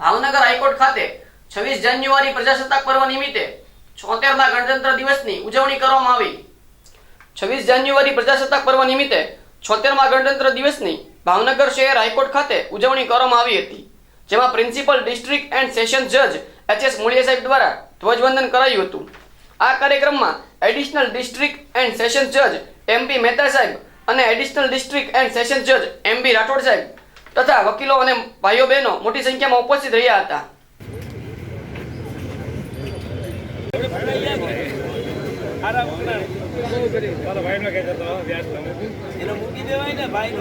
Bhavnagar high court ખાતે છવ્વીસ જાન્યુઆરી પ્રજાસત્તાક પર્વ નિમિત્તે છોતેરમા ગણતંત્ર દિવસની ઉજવણી કરવામાં આવી. છવ્વીસ જાન્યુઆરી પ્રજાસત્તાક પર્વ નિમિત્તે છોતેરમા ગણતંત્ર દિવસની ભાવનગર શહેર હાઈકોર્ટ ખાતે ઉજવણી કરવામાં આવી હતી, જેમાં પ્રિન્સિપલ ડિસ્ટ્રિક્ટ એન્ડ સેશન જજ એચ એસ મુળિયા સાહેબ દ્વારા ધ્વજવંદન કરાયું હતું. આ કાર્યક્રમમાં એડિશનલ ડિસ્ટ્રિક્ટ એન્ડ સેશન જજ એમપી મહેતા સાહેબ અને એડિશનલ ડિસ્ટ્રિક્ટ એન્ડ સેશન જજ એમબી રાઠોડ સાહેબ તથા વકીલો અને ભાઈઓ બહેનો મોટી સંખ્યામાં ઉપસ્થિત રહ્યા હતા. એનો મૂકી દેવાય ને ભાઈ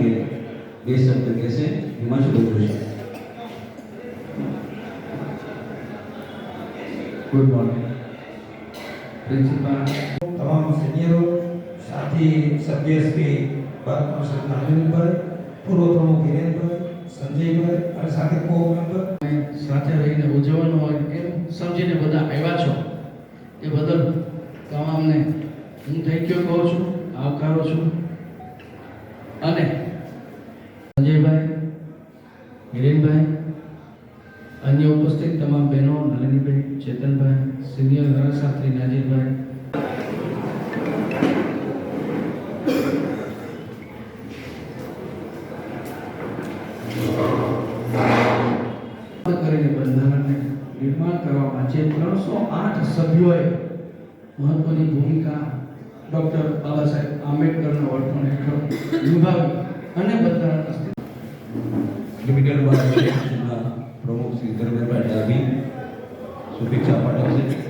બે શબ્દ કહેશે હિમાંશુ બધું ગુડ મોર્નિંગ પ્રિન્સિપાલ તમામ સિનિયરો સાથી સભ્ય શ્રી બાલકૃષ્ણ નારાયણભાઈ પૂર્વ પ્રમુખ હિરેનભાઈ સંજયભાઈ અને સાથે કો મેમ્બર સાથે રહીને ઉજવવાનું હોય એમ સમજીને બધા આવ્યા છો. એ બદલ તમામને હું થેન્ક યુ કહું છું આવકારો છું. અન્ય ઉપસ્થિત તમામ બહેનો નલિનીભાઈ ચેતનભાઈ સિનિયર ધારાશાસ્ત્રી નાજીરભાઈ કરીને બંધારણને નિર્માણ કરવામાં જે ત્રણસો આઠ સભ્યોએ મહત્વની ભૂમિકા ડૉક્ટર બાબા સાહેબ આંબેડકરના વડપણ હેઠળ નિભાવી અને બંધારણ અસ્તિત્વ લિમિટેડ દ્વારા પ્રમુખ શ્રી ધર્મેન્દ્રભાઈ ડાભી શુભેચ્છા પાઠવશે